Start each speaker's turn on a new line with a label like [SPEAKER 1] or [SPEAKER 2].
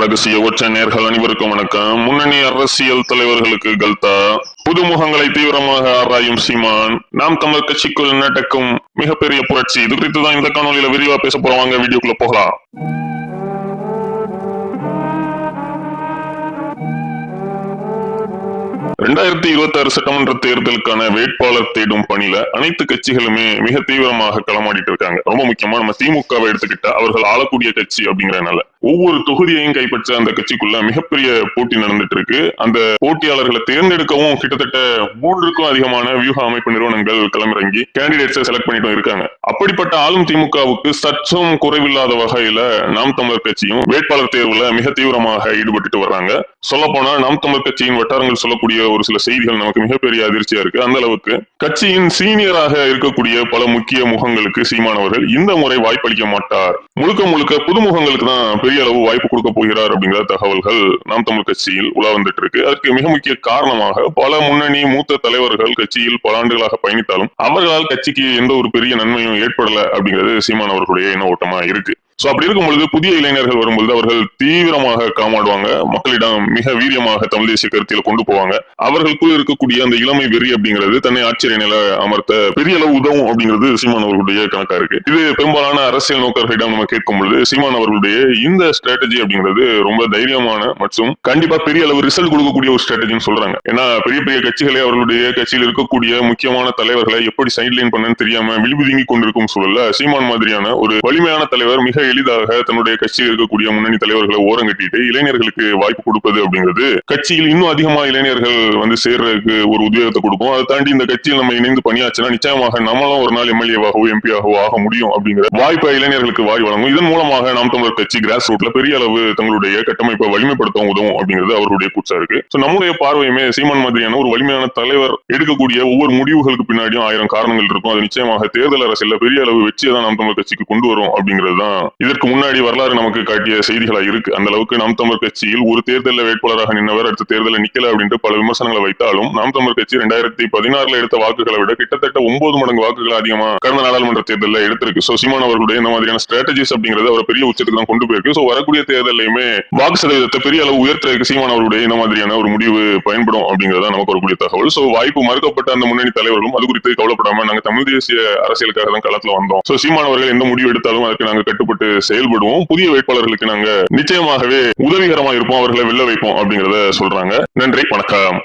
[SPEAKER 1] ரகசிய ஒற்ற நேர்கள் அனைவருக்கும் வணக்கம். முன்னணி அரசியல் தலைவர்களுக்கு கல்தா. புதுமுகங்களை தீவிரமாக ஆராயும் சீமான். நாம் தமிழ் கட்சிக்குள் நடக்கும் மிகப்பெரிய புரட்சி. இது குறித்து தான் இந்த காணொலியில விரிவா பேச போறோம். வாங்க வீடியோக்குள்ள போகலாம். ரெண்டாயிரத்தி இருபத்தி ஆறு சட்டமன்ற தேர்தலுக்கான வேட்பாளர் தேடும் பணியில அனைத்து கட்சிகளுமே மிக தீவிரமாக களமாடிட்டு இருக்காங்க. ரொம்ப முக்கியமா நம்ம திமுகவை எடுத்துக்கிட்டா அவர்கள் ஆளக்கூடிய கட்சி அப்படிங்கறதுனால. ஒவ்வொரு தொகுதியையும் கைப்பற்ற அந்த கட்சிக்குள்ள மிகப்பெரிய போட்டி நடந்துட்டு இருக்கு அந்த போட்டியாளர்களை தேர்ந்தெடுக்கவும் கிட்டத்தட்ட மூன்றுக்கும் அதிகமான வியூக அமைப்பு நிறுவனங்கள் களமிறங்கி கேண்டிடேட்ஸை செலக்ட் பண்ணிட்டு இருக்காங்க. அப்படிப்பட்ட ஆளும் திமுகவுக்கு சற்றும் குறைவில்லாத வகையில நாம் தமிழர் கட்சியும் வேட்பாளர் தேர்வுல மிக தீவிரமாக ஈடுபட்டுட்டு வர்றாங்க. சொல்ல போனா நாம் தமிழர் கட்சியின் வட்டாரங்கள் சொல்லக்கூடிய ஒரு சில செய்திகள் நமக்கு மிகப்பெரிய அதிர்ச்சியா இருக்கு. அந்த அளவுக்கு கட்சியின் சீனியராக இருக்கக்கூடிய பல முக்கிய முகங்களுக்கு சீமானவர்கள் இந்த முறை வாய்ப்பளிக்க மாட்டார். முழுக்க முழுக்க புதுமுகங்களுக்கு தான் பெரிய அளவு வாய்ப்பு கொடுக்க போகிறார் அப்படிங்கிற தகவல்கள் நாம் தமிழ் கட்சியில் உலா வந்துட்டு இருக்கு. அதற்கு மிக முக்கிய காரணமாக பல முன்னணி மூத்த தலைவர்கள் கட்சியில் பல ஆண்டுகளாக பயணித்தாலும் அவர்களால் கட்சிக்கு எந்த ஒரு பெரிய நன்மையும் ஏற்படல அப்படிங்கிறது சீமான் அவர்களுடைய எண்ண ஓட்டமா இருக்கு. சோ அப்படி இருக்கும் பொழுது புதிய இளைஞர்கள் வரும்பொழுது அவர்கள் தீவிரமாக களமாடுவாங்க மக்களிடம் மிக வீரியமாக தமிழ் தேசிய கருத்தில கொண்டு போவாங்க. அவர்களுக்குள் இருக்கக்கூடிய அந்த இளமை வெறி அப்படிங்கிறது தன்னை ஆச்சரிய நில அமர்த்த பெரிய அளவு உதவும் அப்படிங்கிறது சீமான் அவர்களுடைய கணக்கா இருக்கு. இது பெரும்பாலான அரசியல் நோக்கர்களிடம் நம்ம கேட்கும் பொழுது சீமான் அவர்களுடைய இந்த ஸ்ட்ராட்டஜி அப்படிங்கிறது ரொம்ப தைரியமான மற்றும் கண்டிப்பா பெரிய அளவு ரிசல்ட் கொடுக்கக்கூடிய ஒரு ஸ்ட்ராட்டஜின்னு சொல்றாங்க. ஏன்னா பெரிய பெரிய கட்சிகளே அவர்களுடைய கட்சியில் இருக்கக்கூடிய முக்கியமான தலைவர்களை எப்படி சைட்லைன் பண்ணன்னு தெரியாம விழிபுதுங்கி கொண்டிருக்கும் சூழல்ல சீமான் மாதிரியான ஒரு வலிமையான தலைவர் மிக எளிதாக தன்னுடைய கட்சியில் இருக்கக்கூடிய முன்னணி தலைவர்களை ஓரங்கட்டிட்டு இளைஞர்களுக்கு வாய்ப்பு கொடுப்பது அப்படிங்கிறது கட்சியில் இன்னும் அதிகமா இளைஞர்கள் வந்து சேர்றதுக்கு ஒரு உத்வேகத்தை கொடுக்கும். அதை தாண்டி இந்த கட்சியில் நம்ம இணைந்து பணியாச்சுன்னா நிச்சயமாக நம்மளும் ஒரு நாள் எம்எல்ஏவாகவோ எம்பியாகவோ ஆக முடியும் அப்படிங்கிற வாய்ப்பை இளைஞர்களுக்கு வாய் வழங்கும். இதன் மூலமாக நாம் தமிழர் கட்சி கிராஸ் ரூட்ல பெரிய அளவு தங்களுடைய கட்டமைப்பை வலிமைப்படுத்தவும் உதவும் அப்படிங்கிறது அவருடைய கூச்சா இருக்கு. நம்முடைய பார்வையுமே சீமான் மாதிரியான ஒரு வலிமையான தலைவர் எடுக்கக்கூடிய ஒவ்வொரு முடிவுகளுக்கு பின்னாடியும் ஆயிரம் காரணங்கள் இருக்கும். அது நிச்சயமாக தேர்தல் அரசியல பெரிய அளவு வெற்றியை தான் நாம் தமிழர் கட்சிக்கு கொண்டு வரும் அப்படிங்கிறது தான் இதற்கு முன்னாடி வரலாறு நமக்கு காட்டிய செய்திகளா இருக்கு. அந்த அளவுக்கு நாம் தமிழர் கட்சியில் ஒரு தேர்தலில் வேட்பாளராக நின்றவர் அடுத்த தேர்தலில் நிக்கல அப்படின்ட்டு பல விமர்சனங்களை வைத்தாலும் நாம் தமிழர் கட்சி ரெண்டாயிரத்தி பதினாறுல எடுத்த வாக்குகளை விட கிட்டத்தட்ட ஒன்பது மடங்கு வாக்குகள் அதிகமா கடந்த நாடாளுமன்ற தேர்தலில் எடுத்திருக்கு. சோ சீமான் அவர்களுடைய இந்த மாதிரியான ஸ்ட்ராட்டஜிஸ் அப்படிங்கிறது அவர் பெரிய உச்சத்துக்கு தான் கொண்டு போயிருக்கு. சோ வரக்கூடிய தேர்தலையுமே வாக்கு சதவீதத்தை பெரிய அளவு உயர்த்துறதுக்கு சீமான் அவருடைய இந்த மாதிரியான ஒரு முடிவு பயன்படும் அப்படிங்கறத நமக்கு வரக்கூடிய தகவல். சோ வாய்ப்பு மறுக்கப்பட்ட அந்த முன்னணி தலைவர்களும் அது குறித்து கவலைப்படாம நாங்க தமிழ் தேசிய அரசியலுக்காக தான் களத்துல வந்தோம். சோ சீமான் அவர்கள் எந்த முடிவு எடுத்தாலும் அதுக்கு நாங்க கட்டுப்பட்டு செயல்படுவோம். புதிய வேட்பாளர்களுக்கு நாங்க நிச்சயமாகவே உதவிகரமா இருப்போம். அவர்களை வெல்ல வைப்போம் அப்படிங்கறத சொல்றாங்க. நன்றி. வணக்கம்.